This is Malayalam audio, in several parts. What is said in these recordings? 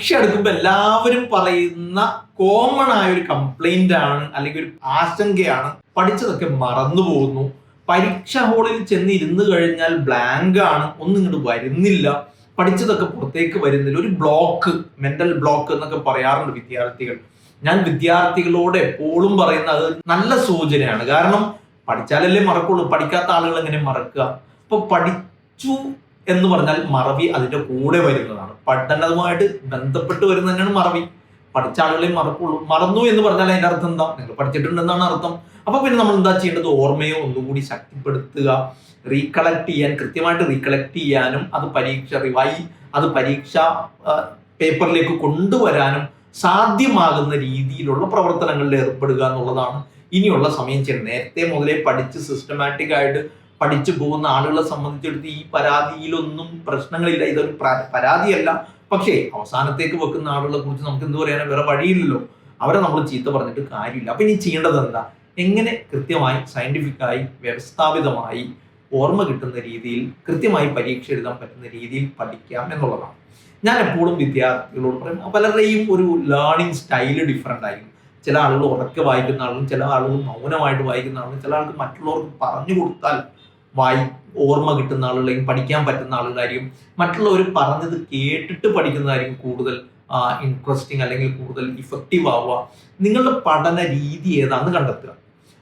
പരീക്ഷ എടുക്കുമ്പോൾ എല്ലാവരും പറയുന്ന കോമൺ ആയ ഒരു കംപ്ലൈന്റ് ആണ് അല്ലെങ്കിൽ ഒരു ആശങ്കയാണ്. പഠിച്ചതൊക്കെ മറന്നു പോകുന്നു. പരീക്ഷ ഹാളിൽ ചെന്ന് ഇരുന്ന് കഴിഞ്ഞാൽ ബ്ലാങ്ക് ആണ് ഒന്നും ഇങ്ങോട്ട് വരുന്നില്ല. പഠിച്ചതൊക്കെ പുറത്തേക്ക് വരുന്നില്ല. ഒരു ബ്ലോക്ക് മെന്റൽ ബ്ലോക്ക് എന്നൊക്കെ പറയാറുണ്ട് വിദ്യാർത്ഥികൾ. ഞാൻ വിദ്യാർത്ഥികളോട് എപ്പോഴും പറയുന്ന അത് നല്ല സൂചനയാണ്. കാരണം പഠിച്ചാലല്ലേ മറക്കുള്ളൂ. പഠിക്കാത്ത ആളുകൾ എങ്ങനെ മറക്കുക? അപ്പൊ പഠിച്ചു എന്ന് പറഞ്ഞാൽ മറവി അതിന്റെ കൂടെ വരുന്നതാണ്. പഠനവുമായിട്ട് ബന്ധപ്പെട്ട് വരുന്നത് തന്നെയാണ് മറവി. പഠിച്ച ആളുകളെ മറക്കുള്ളൂ. മറന്നു എന്ന് പറഞ്ഞാൽ അതിന്റെ അർത്ഥം എന്താ? നിങ്ങൾ പഠിച്ചിട്ടുണ്ടെന്നാണ് അർത്ഥം. അപ്പൊ പിന്നെ നമ്മൾ എന്താ ചെയ്യേണ്ടത്? ഓർമ്മയെ ഒന്നുകൂടി ശക്തിപ്പെടുത്തുക റീകളക്ട് ചെയ്യാൻ കൃത്യമായിട്ട് റീകളക്ട് ചെയ്യാനും അത് പരീക്ഷ റിവൈ അത് പരീക്ഷ പേപ്പറിലേക്ക് കൊണ്ടുവരാനും സാധ്യമാകുന്ന രീതിയിലുള്ള പ്രവർത്തനങ്ങളിൽ ഏർപ്പെടുക എന്നുള്ളതാണ് ഇനിയുള്ള സമയം. ചെയ്യുന്നത് നേരത്തെ മുതലേ പഠിച്ച് സിസ്റ്റമാറ്റിക് ആയിട്ട് പഠിച്ചു പോകുന്ന ആളുകളെ സംബന്ധിച്ചിടത്ത് ഈ പരാതിയിലൊന്നും പ്രശ്നങ്ങളില്ല. ഇതൊരു പരാതിയല്ല. പക്ഷേ അവസാനത്തേക്ക് വെക്കുന്ന ആളുകളെ കുറിച്ച് നമുക്ക് എന്ത് പറയാനും? വേറെ വഴിയില്ലല്ലോ. അവരെ നമ്മൾ ചീത്ത പറഞ്ഞിട്ട് കാര്യമില്ല. അപ്പൊ ഇനി ചെയ്യേണ്ടത് എന്താ? എങ്ങനെ കൃത്യമായി സയന്റിഫിക്കായി വ്യവസ്ഥാപിതമായി ഓർമ്മ കിട്ടുന്ന രീതിയിൽ കൃത്യമായി പരീക്ഷ എഴുതാൻ പറ്റുന്ന രീതിയിൽ പഠിക്കാം എന്നുള്ളതാണ്. ഞാൻ എപ്പോഴും വിദ്യാർത്ഥികളോട് പറയും പലരുടെയും ഒരു ലേണിംഗ് സ്റ്റൈൽ ഡിഫറെന്റ് ആയിരിക്കും. ചില ആളുകൾ ഉറക്കെ വായിക്കുന്ന ആളും ചില ആളുകൾ മൗനമായിട്ട് വായിക്കുന്ന ആളും ചില ആൾക്ക് മറ്റുള്ളവർക്ക് പറഞ്ഞു കൊടുത്താൽ വായി ഓർമ്മ കിട്ടുന്ന ആളുകളെയും പഠിക്കാൻ പറ്റുന്ന ആളുകളായിരിക്കും. മറ്റുള്ളവർ പറഞ്ഞത് കേട്ടിട്ട് പഠിക്കുന്നതായിരിക്കും കൂടുതൽ ഇൻട്രസ്റ്റിംഗ് അല്ലെങ്കിൽ കൂടുതൽ ഇഫക്റ്റീവ് ആവുക. നിങ്ങളുടെ പഠന രീതി ഏതാണെന്ന് കണ്ടെത്തുക.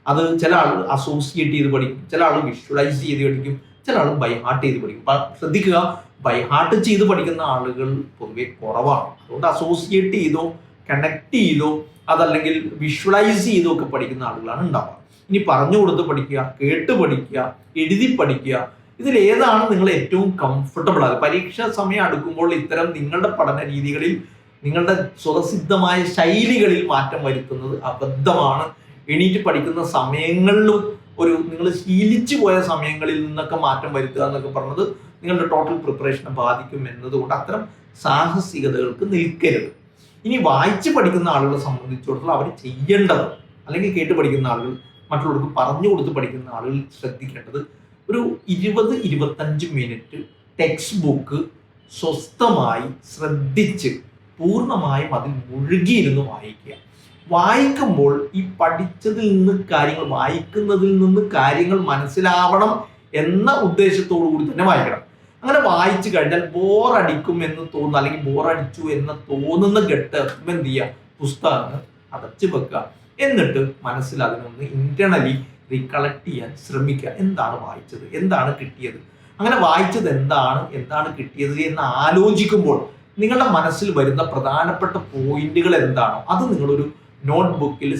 അത് ചില ആൾ അസോസിയേറ്റ് ചെയ്ത് പഠിക്കും ചില ആൾ വിഷ്വലൈസ് ചെയ്ത് പഠിക്കും ചില ആൾ ബൈ ഹാർട്ട് ചെയ്ത് പഠിക്കും. ശ്രദ്ധിക്കുക ബൈ ഹാർട്ട് ചെയ്ത് പഠിക്കുന്ന ആളുകൾ പൊതുവെ കുറവാണ്. അതുകൊണ്ട് അസോസിയേറ്റ് ചെയ്തോ കണക്ട് ചെയ്തോ അതല്ലെങ്കിൽ വിഷ്വലൈസ് ചെയ്തോ ഒക്കെ പഠിക്കുന്ന ആളുകളാണ് ഉണ്ടാവുക. ഇനി പറഞ്ഞു കൊടുത്ത് പഠിക്കുക കേട്ട് പഠിക്കുക എഴുതി പഠിക്കുക ഇതിൽ ഏതാണ് നിങ്ങൾ ഏറ്റവും കംഫർട്ടബിൾ ആകുക? പരീക്ഷാ സമയം അടുക്കുമ്പോൾ ഇത്തരം നിങ്ങളുടെ പഠന രീതികളിൽ നിങ്ങളുടെ സ്വതസിദ്ധമായ ശൈലികളിൽ മാറ്റം വരുത്തുന്നത് അബദ്ധമാണ്. എണീറ്റ് പഠിക്കുന്ന സമയങ്ങളിലും ഒരു നിങ്ങൾ ശീലിച്ചു പോയ സമയങ്ങളിൽ നിന്നൊക്കെ മാറ്റം വരുത്തുക എന്നൊക്കെ പറഞ്ഞത് നിങ്ങളുടെ ടോട്ടൽ പ്രിപ്പറേഷനെ ബാധിക്കും എന്നതുകൊണ്ട് അത്തരം സാഹസികതകൾക്ക് നിൽക്കരുത്. ഇനി വായിച്ച് പഠിക്കുന്ന ആളുകളെ സംബന്ധിച്ചിടത്തോളം അവർ ചെയ്യേണ്ടത് അല്ലെങ്കിൽ കേട്ട് പഠിക്കുന്ന ആളുകൾ മറ്റുള്ളവർക്ക് പറഞ്ഞു കൊടുത്ത് പഠിക്കുന്ന ആളുകൾ ശ്രദ്ധിക്കേണ്ടത് ഒരു ഇരുപത് ഇരുപത്തഞ്ച് മിനിറ്റ് ടെക്സ്റ്റ് ബുക്ക് സ്വസ്ഥമായി ശ്രദ്ധിച്ച് പൂർണമായും അതിൽ മുഴുകിയിരുന്ന് വായിക്കുക. വായിക്കുമ്പോൾ ഈ പഠിച്ചതിൽ നിന്ന് കാര്യങ്ങൾ വായിക്കുന്നതിൽ നിന്ന് കാര്യങ്ങൾ മനസ്സിലാവണം എന്ന ഉദ്ദേശത്തോടു കൂടി തന്നെ വായിക്കണം. അങ്ങനെ വായിച്ചു കഴിഞ്ഞാൽ ബോറടിക്കും എന്ന് തോന്നുന്ന അല്ലെങ്കിൽ ബോറടിച്ചു എന്ന് തോന്നുന്ന ഘട്ടം എന്ത് ചെയ്യുക? പുസ്തകങ്ങൾ അടച്ചു വെക്കുക. എന്നിട്ട് മനസ്സിൽ അതിനൊന്ന് ഇന്റേണലി റീകളക്ട് ചെയ്യാൻ ശ്രമിക്കുക. എന്താണ് വായിച്ചത്? എന്താണ് കിട്ടിയത്? അങ്ങനെ വായിച്ചത് എന്താണ്? എന്താണ് കിട്ടിയത് എന്ന് ആലോചിക്കുമ്പോൾ നിങ്ങളുടെ മനസ്സിൽ വരുന്ന പ്രധാനപ്പെട്ട പോയിന്റുകൾ എന്താണോ അത് നിങ്ങളൊരു നോട്ട് ബുക്കിൽ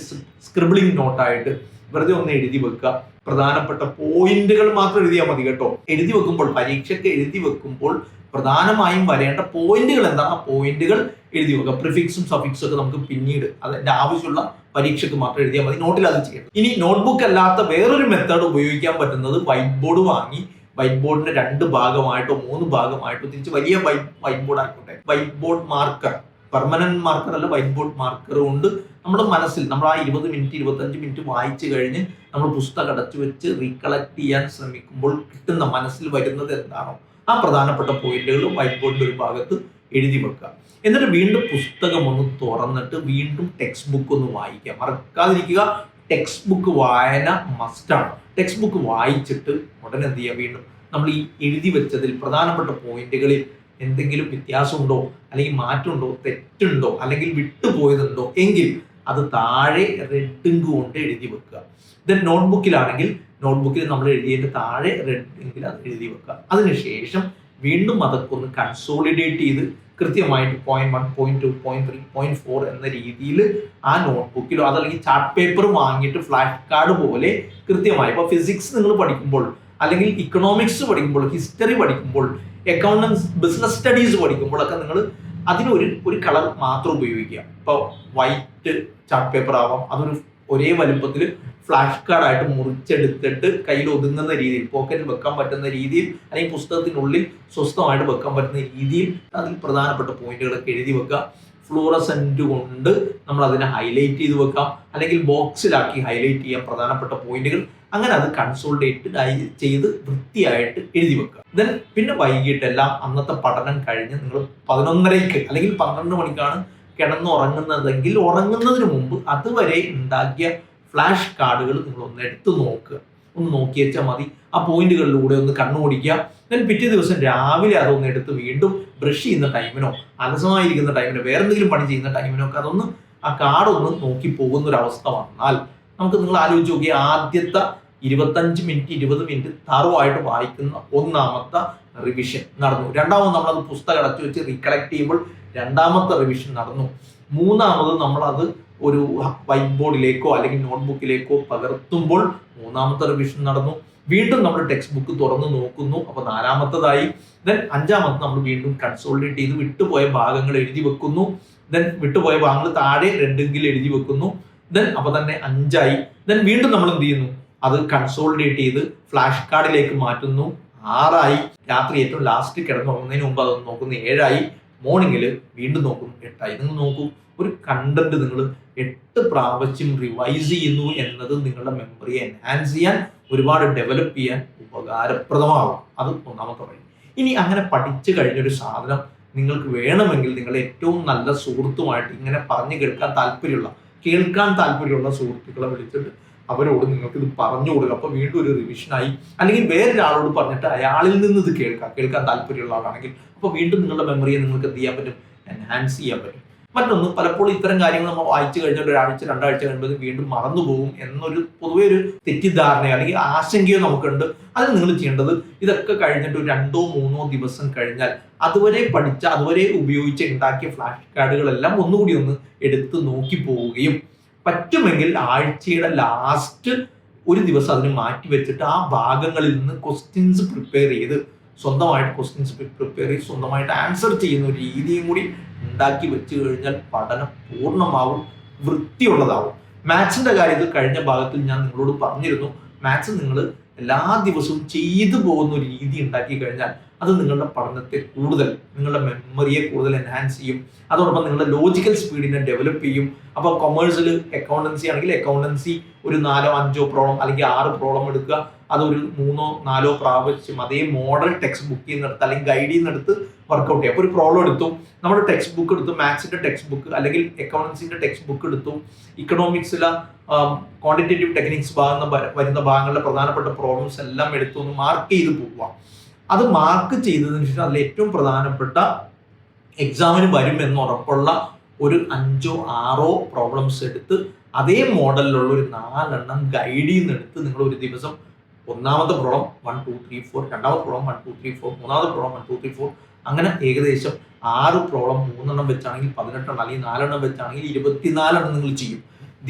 സ്ക്രിബിളിംഗ് നോട്ടായിട്ട് വെറുതെ ഒന്ന് എഴുതി വെക്കുക. പ്രധാനപ്പെട്ട പോയിന്റുകൾ മാത്രം എഴുതിയാൽ മതി കേട്ടോ. എഴുതി വെക്കുമ്പോൾ പരീക്ഷയ്ക്ക് എഴുതി വെക്കുമ്പോൾ പ്രധാനമായും വരേണ്ട പോയിന്റുകൾ എന്താണ് ആ പോയിന്റുകൾ എഴുതി വെക്കുക. പ്രിഫിക്സും സഫിക്സും ഒക്കെ നമുക്ക് പിന്നീട് അതിന്റെ ആവശ്യമുള്ള പരീക്ഷയ്ക്ക് മാത്രം എഴുതിയാൽ മതി. നോട്ടിൽ അത് ചെയ്യണം ഇനി നോട്ട്ബുക്ക് അല്ലാത്ത വേറൊരു മെത്തേഡ് ഉപയോഗിക്കാൻ പറ്റുന്നത് വൈറ്റ് ബോർഡ് വാങ്ങി വൈറ്റ് ബോർഡിന്റെ രണ്ട് ഭാഗമായിട്ടോ മൂന്ന് ഭാഗമായിട്ടോ തിരിച്ച് വലിയ വൈറ്റ് വൈറ്റ് ബോർഡ് ആയിക്കോട്ടെ. White board marker permanent marker അല്ല വൈറ്റ് ബോർഡ് മാർക്കർ കൊണ്ട് നമ്മുടെ മനസ്സിൽ നമ്മൾ ആ ഇരുപത് മിനിറ്റ് ഇരുപത്തഞ്ച് മിനിറ്റ് വായിച്ചു കഴിഞ്ഞ് നമ്മൾ പുസ്തകം അടച്ചു വെച്ച് റീകളക്ട് ചെയ്യാൻ ശ്രമിക്കുമ്പോൾ കിട്ടുന്ന മനസ്സിൽ വരുന്നത് എന്താണോ ആ പ്രധാനപ്പെട്ട പോയിന്റുകൾ വൈറ്റ് ബോർഡിന്റെ ഒരു ഭാഗത്ത് എഴുതി വെക്കുക. എന്നിട്ട് വീണ്ടും പുസ്തകം ഒന്ന് തുറന്നിട്ട് വീണ്ടും ടെക്സ്റ്റ് ബുക്ക് ഒന്ന് വായിക്കുക. മറക്കാതിരിക്കുക. ടെക്സ്റ്റ് ബുക്ക് വായന മസ്റ്റാണ് ടെക്സ്റ്റ് ബുക്ക് വായിച്ചിട്ട് ഉടനെ എന്ത് ചെയ്യുക? വീണ്ടും നമ്മൾ ഈ എഴുതി വെച്ചതിൽ പ്രധാനപ്പെട്ട പോയിന്റുകളിൽ എന്തെങ്കിലും വ്യത്യാസമുണ്ടോ? അല്ലെങ്കിൽ മാറ്റമുണ്ടോ? തെറ്റുണ്ടോ? അല്ലെങ്കിൽ വിട്ടുപോയതുണ്ടോ എങ്കിൽ അത് താഴെ റെഡ് ഇങ്ക് കൊണ്ട് എഴുതി വെക്കുക. ദെൻ നോട്ട്ബുക്കിലാണെങ്കിൽ നോട്ട്ബുക്കിൽ നമ്മൾ എഴുതിയതിന്റെ താഴെ റെഡ് ഇങ്കിൽ അത് എഴുതി വെക്കുക. അതിനുശേഷം വീണ്ടും അതൊക്കെ ഒന്ന് കൺസോളിഡേറ്റ് ചെയ്ത് കൃത്യമായിട്ട് point one point two point three point four എന്ന രീതിയിൽ ആ നോട്ട്ബുക്കിലോ അതല്ലെങ്കിൽ ചാർട്ട് പേപ്പർ വാങ്ങിയിട്ട് ഫ്ലാഷ് കാർഡ് പോലെ കൃത്യമായി ഇപ്പോൾ ഫിസിക്സ് നിങ്ങൾ പഠിക്കുമ്പോൾ അല്ലെങ്കിൽ ഇക്കണോമിക്സ് പഠിക്കുമ്പോൾ ഹിസ്റ്ററി പഠിക്കുമ്പോൾ അക്കൗണ്ടൻസ് ബിസിനസ് സ്റ്റഡീസ് പഠിക്കുമ്പോഴൊക്കെ നിങ്ങൾ അതിനൊരു ഒരു കളർ മാത്രം ഉപയോഗിക്കുക. ഇപ്പോൾ വൈറ്റ് ചാർട്ട് പേപ്പർ ആവാം. അതൊരു ഒരേ വലുപ്പത്തിൽ ഫ്ലാഷ് കാർഡായിട്ട് മുറിച്ചെടുത്തിട്ട് കയ്യിൽ ഒതുങ്ങുന്ന രീതിയിൽ പോക്കറ്റിൽ വെക്കാൻ പറ്റുന്ന രീതിയിൽ അല്ലെങ്കിൽ പുസ്തകത്തിനുള്ളിൽ സ്വസ്ഥമായിട്ട് വെക്കാൻ പറ്റുന്ന രീതിയിൽ അതിൽ പ്രധാനപ്പെട്ട പോയിന്റുകളൊക്കെ എഴുതി വെക്കുക. ഫ്ലൂറസെന്റ് കൊണ്ട് നമ്മൾ അതിനെ ഹൈലൈറ്റ് ചെയ്ത് വെക്കാം. അല്ലെങ്കിൽ ബോക്സിലാക്കി ഹൈലൈറ്റ് ചെയ്യാം പ്രധാനപ്പെട്ട പോയിന്റുകൾ. അങ്ങനെ അത് കൺസോൾട്ടേറ്റഡ് ആയി ചെയ്ത് വൃത്തിയായിട്ട് എഴുതി വെക്കുക ദെൻ പിന്നെ വൈകിട്ടെല്ലാം അന്നത്തെ പഠനം കഴിഞ്ഞ് നിങ്ങൾ പതിനൊന്നരയ്ക്ക് അല്ലെങ്കിൽ പന്ത്രണ്ട് മണിക്കാണ് കിടന്നുറങ്ങുന്നതെങ്കിൽ ഉറങ്ങുന്നതിന് മുമ്പ് അതുവരെ ഉണ്ടാക്കിയ ഫ്ലാഷ് കാർഡുകൾ നിങ്ങൾ ഒന്ന് എടുത്തു നോക്കുക. ഒന്ന് നോക്കിയേച്ചാൽ മതി. ആ പോയിന്റുകളിലൂടെ ഒന്ന് കണ്ണുപിടിക്കുക ദെൻ പിറ്റേ ദിവസം രാവിലെ അതൊന്ന് എടുത്ത് വീണ്ടും ബ്രഷ് ചെയ്യുന്ന ടൈമിനോ അലസമായിരിക്കുന്ന ടൈമിനോ വേറെ എന്തെങ്കിലും പണി ചെയ്യുന്ന ടൈമിനോ ഒക്കെ അതൊന്ന് ആ കാർഡ് ഒന്ന് നോക്കി പോകുന്ന ഒരു അവസ്ഥ വന്നാൽ നമുക്ക് നിങ്ങൾ ആലോചിച്ച് നോക്കി ആദ്യത്തെ ഇരുപത്തഞ്ച് മിനിറ്റ് ഇരുപത് മിനിറ്റ് തറവായിട്ട് വായിക്കുന്ന ഒന്നാമത്തെ റിവിഷൻ നടന്നു. രണ്ടാമത് നമ്മളത് പുസ്തകം അടച്ചു വെച്ച് റീകളക്ട് ചെയ്യുമ്പോൾ രണ്ടാമത്തെ റിവിഷൻ നടന്നു. മൂന്നാമത് നമ്മളത് ഒരു വൈറ്റ് ബോർഡിലേക്കോ അല്ലെങ്കിൽ നോട്ട്ബുക്കിലേക്കോ പകർത്തുമ്പോൾ മൂന്നാമത്തെ റിവിഷൻ നടന്നു. വീണ്ടും നമ്മൾ ടെക്സ്റ്റ് ബുക്ക് തുറന്ന് നോക്കുന്നു. അപ്പൊ നാലാമത്തതായി. ദെൻ അഞ്ചാമത്തെ നമ്മൾ വീണ്ടും കൺസോൾഡേറ്റ് ചെയ്ത് വിട്ടുപോയ ഭാഗങ്ങൾ എഴുതി വെക്കുന്നു. ദെൻ വിട്ടുപോയ ഭാഗങ്ങൾ താഴെ രണ്ടെങ്കിൽ എഴുതി വെക്കുന്നു. ദെൻ അപ്പൊ തന്നെ അഞ്ചായി. ദെൻ വീണ്ടും നമ്മൾ എന്ത് ചെയ്യുന്നു? അത് കൺസോൾഡേറ്റ് ചെയ്ത് ഫ്ലാഷ് കാർഡിലേക്ക് മാറ്റുന്നു. ആറായി. രാത്രി ഏറ്റവും ലാസ്റ്റ് കിടന്നുറങ്ങുന്നതിന് മുമ്പ് അതൊന്ന് നോക്കുന്നു. ഏഴായി. മോർണിംഗിൽ വീണ്ടും നോക്കും എട്ടായി. നിങ്ങൾ നോക്കൂ. ഒരു കണ്ടന്റ് നിങ്ങൾ എട്ട് പ്രാവശ്യം റിവൈസ് ചെയ്യുന്നു എന്നത് നിങ്ങളുടെ മെമ്മറിയെ എൻഹാൻസ് ചെയ്യാൻ ഒരുപാട് ഡെവലപ്പ് ചെയ്യാൻ ഉപകാരപ്രദമാകും അത് ഒന്നാമത്തെ വഴി ഇനി അങ്ങനെ പഠിച്ചു കഴിഞ്ഞൊരു സാധനം നിങ്ങൾക്ക് വേണമെങ്കിൽ നിങ്ങൾ ഏറ്റവും നല്ല സുഹൃത്തുമായിട്ട് ഇങ്ങനെ പറഞ്ഞു കേൾക്കാൻ താല്പര്യമുള്ള കേൾക്കാൻ താല്പര്യമുള്ള സുഹൃത്തുക്കളെ വിളിച്ചിട്ട് അവരോട് നിങ്ങൾക്ക് ഇത് പറഞ്ഞു കൊടുക്കുക. അപ്പൊ വീണ്ടും ഒരു റിവിഷനായി അല്ലെങ്കിൽ വേറൊരാളോട് പറഞ്ഞിട്ട് അയാളിൽ നിന്ന് ഇത് കേൾക്കാം. കേൾക്കാൻ താല്പര്യമുള്ള ആളാണെങ്കിൽ അപ്പൊ വീണ്ടും നിങ്ങളുടെ മെമ്മറിയെ നിങ്ങൾക്ക് എന്ത് ചെയ്യാൻ പറ്റും? എൻഹാൻസ് ചെയ്യാൻ പറ്റും. മറ്റൊന്ന് പലപ്പോഴും ഇത്തരം കാര്യങ്ങൾ നമ്മൾ വായിച്ചു കഴിഞ്ഞാൽ ഒരാഴ്ച രണ്ടാഴ്ച കഴിയുമ്പോൾ വീണ്ടും മറന്നുപോകും എന്നൊരു പൊതുവെ ഒരു തെറ്റിദ്ധാരണയോ അല്ലെങ്കിൽ ആശങ്കയോ നമുക്കുണ്ട്. അത് നിങ്ങൾ ചെയ്യേണ്ടത് ഇതൊക്കെ കഴിഞ്ഞിട്ട് ഒരു രണ്ടോ മൂന്നോ ദിവസം കഴിഞ്ഞാൽ അതുവരെ പഠിച്ച അതുവരെ ഉപയോഗിച്ച് ഉണ്ടാക്കിയ ഫ്ലാഷ് കാർഡുകളെല്ലാം ഒന്നുകൂടി ഒന്ന് എടുത്ത് നോക്കി പോവുകയും പറ്റുമെങ്കിൽ ആഴ്ചയുടെ ലാസ്റ്റ് ഒരു ദിവസം അതിന് മാറ്റി വെച്ചിട്ട് ആ ഭാഗങ്ങളിൽ നിന്ന് ക്വസ്റ്റ്യൻസ് പ്രിപ്പയർ ചെയ്ത് സ്വന്തമായിട്ട് ക്വസ്റ്റ്യൻസ് പ്രിപ്പയർ ചെയ്ത് സ്വന്തമായിട്ട് ആൻസർ ചെയ്യുന്ന ഒരു രീതിയും കൂടി ഉണ്ടാക്കി വെച്ചു കഴിഞ്ഞാൽ പഠനം പൂർണമാവും വൃത്തിയുള്ളതാവും. മാത്സിന്റെ കാര്യത്തിൽ കഴിഞ്ഞ ഭാഗത്തിൽ ഞാൻ നിങ്ങളോട് പറഞ്ഞിരുന്നു. മാത്സ് നിങ്ങൾ എല്ലാ ദിവസവും ചെയ്തു പോകുന്ന ഒരു രീതി ഉണ്ടാക്കി കഴിഞ്ഞാൽ അത് നിങ്ങളുടെ പഠനത്തെ കൂടുതൽ നിങ്ങളുടെ മെമ്മറിയെ കൂടുതൽ എൻഹാൻസ് ചെയ്യും. അതോടൊപ്പം നിങ്ങളുടെ ലോജിക്കൽ സ്പീഡിനെ ഡെവലപ്പ് ചെയ്യും. അപ്പോൾ കൊമേഴ്സിൽ അക്കൗണ്ടൻസി ആണെങ്കിൽ അക്കൗണ്ടൻസി ഒരു നാലോ അഞ്ചോ പ്രോബ്ലം അല്ലെങ്കിൽ ആറ് പ്രോബ്ലം എടുക്കുക. അതൊരു മൂന്നോ നാലോ പ്രാവശ്യം അതേ മോഡൽ ടെക്സ്റ്റ് ബുക്കിൽ നിന്ന് അല്ലെങ്കിൽ ഗൈഡിൽ നിന്ന് എടുത്ത് വർക്കൗട്ട് ചെയ്യാം. അപ്പോൾ ഒരു പ്രോബ്ലം എടുത്തു. നമ്മുടെ ടെക്സ്റ്റ് ബുക്ക് എടുത്തു മാത്സിന്റെ ടെക്സ്റ്റ് ബുക്ക് അല്ലെങ്കിൽ അക്കൗണ്ടൻസിന്റെ ടെക്സ്റ്റ് ബുക്ക് എടുത്തു ഇക്കണോമിക്സിലെ ക്വാണ്ടിറ്റേറ്റീവ് ടെക്നിക്സ് ഭാഗം വരുന്ന ഭാഗങ്ങളിലെ പ്രധാനപ്പെട്ട പ്രോബ്ലംസ് എല്ലാം എടുത്തു ഒന്ന് മാർക്ക് ചെയ്ത് പോവുക. അത് മാർക്ക് ചെയ്തതിന് ശേഷം അതിൽ ഏറ്റവും പ്രധാനപ്പെട്ട എക്സാമിന് വരും എന്ന് ഉറപ്പുള്ള ഒരു അഞ്ചോ ആറോ പ്രോബ്ലംസ് എടുത്ത് അതേ മോഡലിലുള്ള ഒരു നാലെണ്ണം ഗൈഡിൽ നിന്ന് എടുത്ത് നിങ്ങൾ ഒരു ദിവസം ഒന്നാമത്തെ problem one two three four രണ്ടാമത്തെ problem one two three four മൂന്നാമത്തെ problem one two three four അങ്ങനെ ഏകദേശം ആറ് പ്രോളം മൂന്നെണ്ണം വെച്ചാണെങ്കിൽ പതിനെട്ടെണ്ണം അല്ലെങ്കിൽ നാലെണ്ണം വെച്ചാണെങ്കിൽ ഇരുപത്തിനാലെണ്ണം നിങ്ങൾ ചെയ്യും.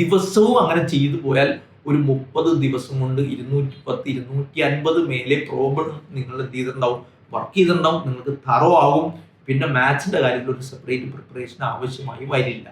ദിവസവും അങ്ങനെ ചെയ്തു പോയാൽ ഒരു മുപ്പത് ദിവസം കൊണ്ട് ഇരുന്നൂറ്റി പത്ത് ഇരുന്നൂറ്റി അൻപത് മേലെ പ്രോബ്ലം നിങ്ങൾ എന്ത് ചെയ്തിട്ടുണ്ടാവും? വർക്ക് ചെയ്തിട്ടുണ്ടാവും. നിങ്ങൾക്ക് തറോ ആകും. പിന്നെ മാത്സിന്റെ കാര്യത്തിൽ ഒരു സെപ്പറേറ്റ് പ്രിപ്പറേഷൻ ആവശ്യമായി വരില്ല.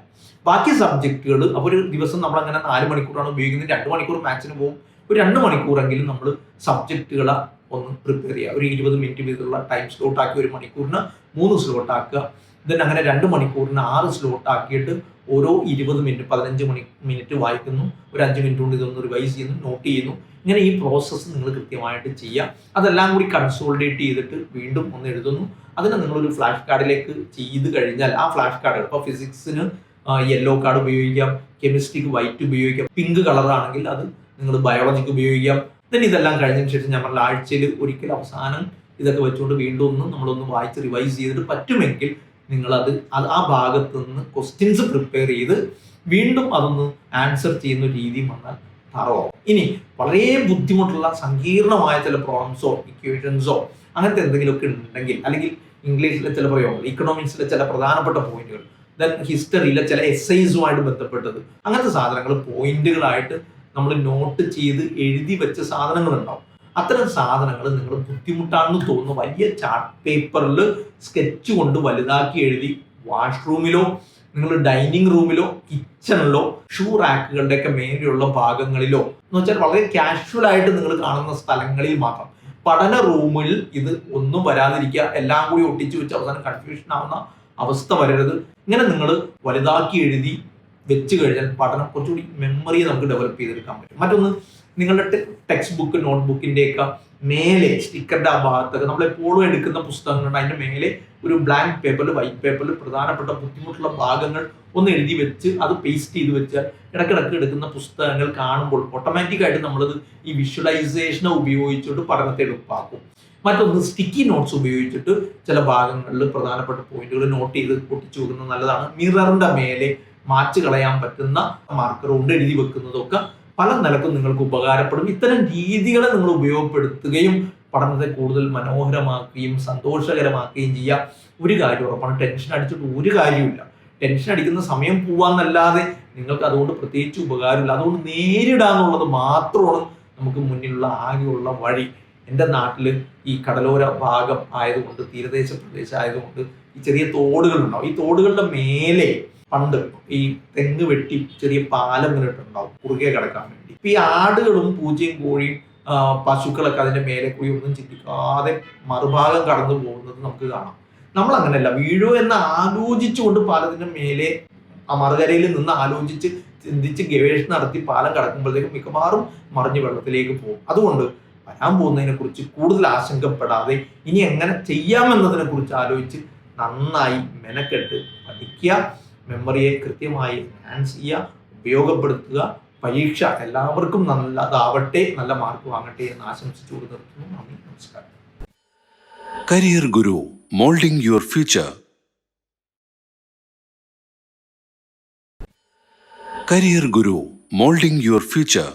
ബാക്കി സബ്ജക്റ്റുകൾ അപ്പോൾ ഒരു ദിവസം നമ്മൾ അങ്ങനെ നാല് മണിക്കൂറാണ് ഉപയോഗിക്കുന്നത്. രണ്ട് മണിക്കൂർ മാത്സിന് പോകും. ഒരു രണ്ട് മണിക്കൂറെങ്കിലും നമ്മൾ സബ്ജക്റ്റുകളെ ഒന്ന് പ്രിപ്പയർ ചെയ്യുക. ഒരു ഇരുപത് മിനിറ്റ് വീതമുള്ള ടൈം സ്ലോട്ട് ആക്കി ഒരു മണിക്കൂറിന് മൂന്ന് സ്ലോട്ട് ആക്കുക. ദെൻ അങ്ങനെ രണ്ട് മണിക്കൂറിന് ആറ് സ്ലോട്ട് ആക്കിയിട്ട് ഓരോ ഇരുപത് മിനിറ്റ് പതിനഞ്ച് മണി മിനിറ്റ് വായിക്കുന്നു. ഒരു അഞ്ച് മിനിറ്റ് കൊണ്ട് ഇതൊന്ന് റിവൈസ് ചെയ്യുന്നു നോട്ട് ചെയ്യുന്നു. ഇങ്ങനെ ഈ പ്രോസസ്സ് നിങ്ങൾ കൃത്യമായിട്ട് ചെയ്യുക. അതെല്ലാം കൂടി കൺസോൾഡേറ്റ് ചെയ്തിട്ട് വീണ്ടും ഒന്ന് എഴുതുന്നു. അതിനെ നിങ്ങളൊരു ഫ്ലാഷ് കാർഡിലേക്ക് ചെയ്ത് കഴിഞ്ഞാൽ ആ ഫ്ലാഷ് കാർഡ് ഇപ്പോൾ ഫിസിക്സിന് യെല്ലോ കാർഡ് ഉപയോഗിക്കാം. കെമിസ്ട്രിക്ക് വൈറ്റ് ഉപയോഗിക്കാം. പിങ്ക് കളറാണെങ്കിൽ അത് നിങ്ങൾ ബയോളജിക്ക് ഉപയോഗിക്കാം. ദെൻ ഇതെല്ലാം കഴിഞ്ഞതിന് ശേഷം ഞാൻ പറഞ്ഞ ആഴ്ചയിൽ ഒരിക്കൽ അവസാനം ഇതൊക്കെ വെച്ചുകൊണ്ട് വീണ്ടും ഒന്നും നമ്മളൊന്ന് വായിച്ച് റിവൈസ് ചെയ്തിട്ട് പറ്റുമെങ്കിൽ നിങ്ങൾ അത് ആ ഭാഗത്ത് നിന്ന് ക്വസ്റ്റ്യൻസ് പ്രിപ്പയർ ചെയ്ത് വീണ്ടും അതൊന്ന് ആൻസർ ചെയ്യുന്ന രീതി വന്നാൽ തറവാവും ഇനി വളരെ ബുദ്ധിമുട്ടുള്ള സങ്കീർണമായ ചില പ്രോബ്ലംസോ ഇക്വേഷൻസോ അങ്ങനത്തെ എന്തെങ്കിലുമൊക്കെ ഉണ്ടെങ്കിൽ അല്ലെങ്കിൽ ഇംഗ്ലീഷിലെ ചില പ്രയോഗങ്ങൾ ഇക്കണോമിക്സിലെ ചില പ്രധാനപ്പെട്ട പോയിന്റുകൾ ദെൻ ഹിസ്റ്ററിയിലെ ചില എസ് ഐസുമായിട്ട് ബന്ധപ്പെട്ടത് അങ്ങനത്തെ സാധനങ്ങൾ പോയിന്റുകളായിട്ട് നമ്മൾ നോട്ട് ചെയ്ത് എഴുതി വെച്ച സാധനങ്ങൾ ഉണ്ടാവും അത്തരം സാധനങ്ങൾ നിങ്ങൾ ബുദ്ധിമുട്ടാണെന്ന് തോന്നുന്നു. വലിയ ചാർട്ട് പേപ്പറിൽ സ്കെച്ച് കൊണ്ട് വലുതാക്കി എഴുതി വാഷ്റൂമിലോ നിങ്ങൾ ഡൈനിങ് റൂമിലോ കിച്ചണിലോ ഷൂ റാക്കുകളുടെയൊക്കെ മേലെയുള്ള ഭാഗങ്ങളിലോ. എന്ന് വെച്ചാൽ വളരെ കാഷ്വൽ ആയിട്ട് നിങ്ങൾ കാണുന്ന സ്ഥലങ്ങളിൽ മാത്രം. പഠന റൂമിൽ ഇത് ഒന്നും വരാതിരിക്കുക എല്ലാം കൂടി ഒട്ടിച്ചു വെച്ച് അവസാനം കൺഫ്യൂഷൻ ആവുന്ന അവസ്ഥ വരരുത്. ഇങ്ങനെ നിങ്ങൾ വലുതാക്കി എഴുതി വെച്ച് കഴിഞ്ഞാൽ പഠനം കുറച്ചുകൂടി മെമ്മറി നമുക്ക് ഡെവലപ്പ് ചെയ്തെടുക്കാൻ പറ്റും. മറ്റൊന്ന് നിങ്ങളുടെ ടെക്സ്റ്റ് ബുക്ക് നോട്ട് ഒക്കെ മേലെ സ്റ്റിക്കറിന്റെ ആ ഭാഗത്തൊക്കെ നമ്മൾ എപ്പോഴും എടുക്കുന്ന പുസ്തകങ്ങളുണ്ട്. അതിന്റെ മേലെ ഒരു ബ്ലാങ്ക് പേപ്പറിൽ വൈറ്റ് പേപ്പറിൽ പ്രധാനപ്പെട്ട ബുദ്ധിമുട്ടുള്ള ഭാഗങ്ങൾ ഒന്ന് എഴുതി വെച്ച് അത് പേസ്റ്റ് ചെയ്ത് വെച്ചാൽ ഇടക്കിടക്ക് എടുക്കുന്ന പുസ്തകങ്ങൾ കാണുമ്പോൾ ഓട്ടോമാറ്റിക് ആയിട്ട് നമ്മളത് ഈ വിഷ്വലൈസേഷനെ ഉപയോഗിച്ചുകൊണ്ട് പഠനത്തെ എളുപ്പാക്കും മറ്റൊന്ന് സ്റ്റിക്കി നോട്ട്സ് ഉപയോഗിച്ചിട്ട് ചില ഭാഗങ്ങളിൽ പ്രധാനപ്പെട്ട പോയിന്റുകൾ നോട്ട് ചെയ്ത് പൊട്ടിച്ചു വെക്കുന്നത് നല്ലതാണ്. മിററിന്റെ മേലെ മാച്ച് കളയാൻ പറ്റുന്ന മാർക്കർ കൊണ്ട് എഴുതി വെക്കുന്നതൊക്കെ പല നിലക്കും നിങ്ങൾക്ക് ഉപകാരപ്പെടും. ഇത്തരം രീതികളെ നിങ്ങൾ ഉപയോഗപ്പെടുത്തുകയും പഠനത്തെ കൂടുതൽ മനോഹരമാക്കുകയും സന്തോഷകരമാക്കുകയും ചെയ്യാം. ഒരു കാര്യം ഉറപ്പാണ് ടെൻഷൻ അടിച്ചിട്ട് ഒരു കാര്യമില്ല ടെൻഷൻ അടിക്കുന്ന സമയം പോവാന്നല്ലാതെ നിങ്ങൾക്ക് അതുകൊണ്ട് പ്രത്യേകിച്ച് ഉപകാരമില്ല. അതുകൊണ്ട് നേരിടാന്നുള്ളത് മാത്രമാണ് നമുക്ക് മുന്നിലുള്ള ആകെയുള്ള വഴി. എന്റെ നാട്ടിൽ ഈ കടലോര ഭാഗം ആയതുകൊണ്ട് തീരദേശ പ്രദേശം ആയതുകൊണ്ട് ഈ ചെറിയ തോടുകളുണ്ടാവും. ഈ തോടുകളുടെ മേലെ പണ്ട് ഈ തെങ്ങ് വെട്ടി ചെറിയ പാലം ഇങ്ങനെ കുറുകെ കിടക്കാൻ വേണ്ടി. ഇപ്പൊ ഈ ആടുകളും പൂജയും കോഴിയും പശുക്കളൊക്കെ അതിന്റെ മേലെ കൂടി ഒന്നും ചിന്തിക്കാതെ മറുഭാഗം കടന്നു പോകുന്നത് നമുക്ക് കാണാം. നമ്മൾ അങ്ങനെയല്ല വീഴോ എന്ന് ആലോചിച്ചുകൊണ്ട് പാലത്തിന്റെ മേലെ മറുകരയിൽ നിന്ന് ആലോചിച്ച് ചിന്തിച്ച് ഗവേഷണം നടത്തി പാലം കടക്കുമ്പോഴത്തേക്കും മിക്കവാറും മറിഞ്ഞ് വെള്ളത്തിലേക്ക് പോകും. അതുകൊണ്ട് വരാൻ പോകുന്നതിനെ കുറിച്ച് കൂടുതൽ ആശങ്കപ്പെടാതെ ഇനി എങ്ങനെ ചെയ്യാമെന്നതിനെ കുറിച്ച് ആലോചിച്ച് നന്നായി മെനക്കെട്ട് പഠിക്കുക. മെമ്മറിയെ കൃത്യമായി എൻഹാൻസ് ചെയ്യുക ഉപയോഗപ്പെടുത്തുക പരീക്ഷ എല്ലാവർക്കും നല്ലതാവട്ടെ നല്ല മാർക്ക് വാങ്ങട്ടെ എന്ന് ആശംസിച്ചുകൊണ്ട് നിർത്തുന്നു. നന്ദി നമസ്കാരം. Career Guru moulding your future career Guru moulding your Future.